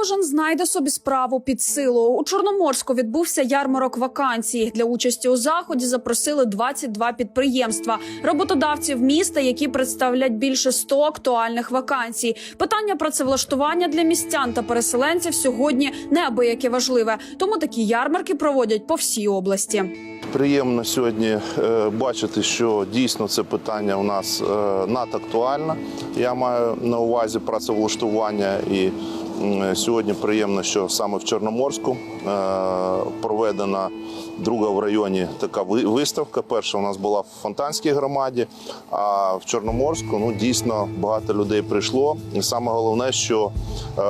кожен знайде собі справу під силу. У Чорноморську відбувся ярмарок вакансій. Для участі у заході запросили 22 підприємства, роботодавців міста, які представлять більше 100 актуальних вакансій. Питання працевлаштування для містян та переселенців сьогодні неабияке важливе. Тому такі ярмарки проводять по всій області. Приємно сьогодні е, бачити, що дійсно це питання у нас е, надактуальне. Я маю на увазі працевлаштування і сьогодні приємно, що саме в Чорноморську е, проведена друга в районі така виставка. Перша у нас була в Фонтанській громаді, а в Чорноморську ну дійсно багато людей прийшло. І саме головне, що е,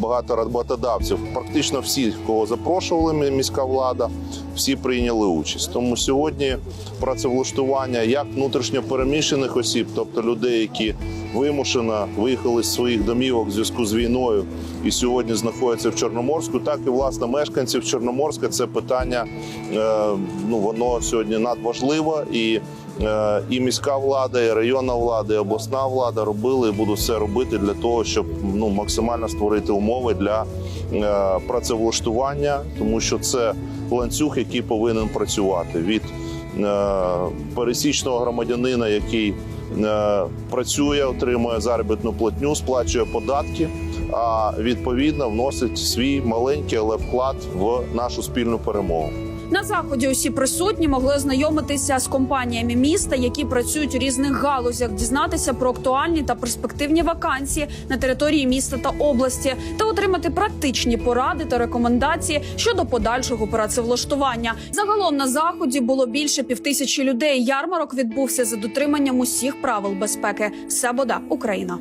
багато роботодавців, практично всі, кого запрошували мі- міська влада, всі прийняли участь. Тому сьогодні працевлаштування як внутрішньо переміщених осіб, тобто людей, які вимушено виїхали з своїх домівок в зв'язку з війною і сьогодні знаходяться в Чорноморську, так і власне мешканців Чорноморська. Це питання е, ну воно сьогодні надважливо і. е, І міська влада, і районна влада, і обласна влада робили і будуть все робити для того, щоб ну максимально створити умови для е, працевлаштування, тому що це ланцюг, який повинен працювати від е, пересічного громадянина, який е, працює, отримує заробітну платню, сплачує податки, а відповідно вносить свій маленький, але вклад в нашу спільну перемогу. На заході усі присутні могли ознайомитися з компаніями міста, які працюють у різних галузях, дізнатися про актуальні та перспективні вакансії на території міста та області, та отримати практичні поради та рекомендації щодо подальшого працевлаштування. Загалом на заході було більше півтисячі людей. Ярмарок відбувся за дотриманням усіх правил безпеки. Все бода Україна.